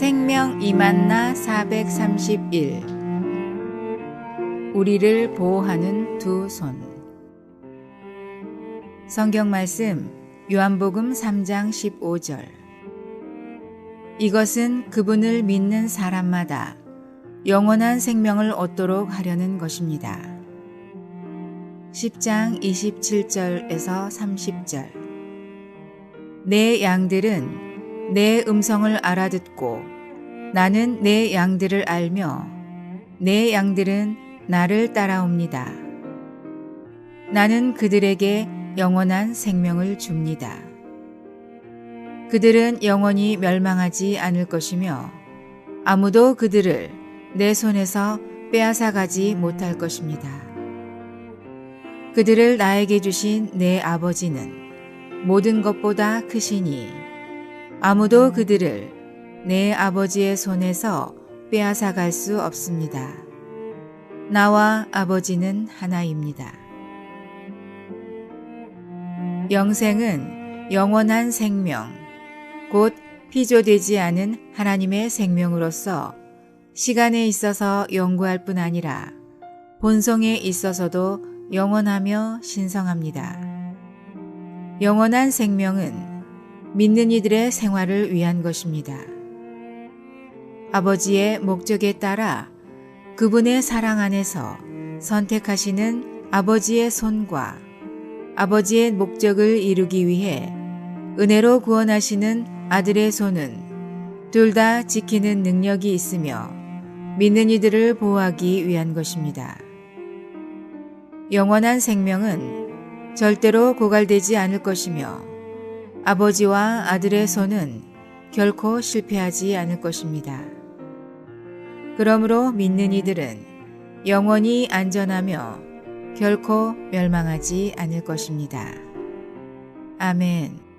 성경 이만나 431 우리를 보호하는 두 손. 성경 말씀 요한복음 3장 15절. 이것은 그분을 믿는 사람마다 영원한 생명을 얻도록 하려는 것입니다. 10장 27절에서 30절. 내 양들은 내 음성을 알아듣고 나는 내 양들을 알며 내 양들은 나를 따라옵니다. 나는 그들에게 영원한 생명을 줍니다. 그들은 영원히 멸망하지 않을 것이며 아무도 그들을 내 손에서 빼앗아 가지 못할 것입니다. 그들을 나에게 주신 내 아버지는 모든 것보다 크시니 아무도 그들을 내 아버지의 손에서 빼앗아 갈 수 없습니다. 나와 아버지는 하나입니다. 영생은 영원한 생명, 곧 피조되지 않은 하나님의 생명으로서 시간에 있어서 영구할 뿐 아니라 본성에 있어서도 영원하며 신성합니다. 영원한 생명은 믿는 이들의 생활을 위한 것입니다. 아버지의 목적에 따라 그분의 사랑 안에서 선택하시는 아버지의 손과 아버지의 목적을 이루기 위해 은혜로 구원하시는 아들의 손은 둘 다 지키는 능력이 있으며 믿는 이들을 보호하기 위한 것입니다. 영원한 생명은 절대로 고갈되지 않을 것이며 아버지와 아들의 손은 결코 실패하지 않을 것입니다. 그러므로 믿는 이들은 영원히 안전하며 결코 멸망하지 않을 것입니다. 아멘.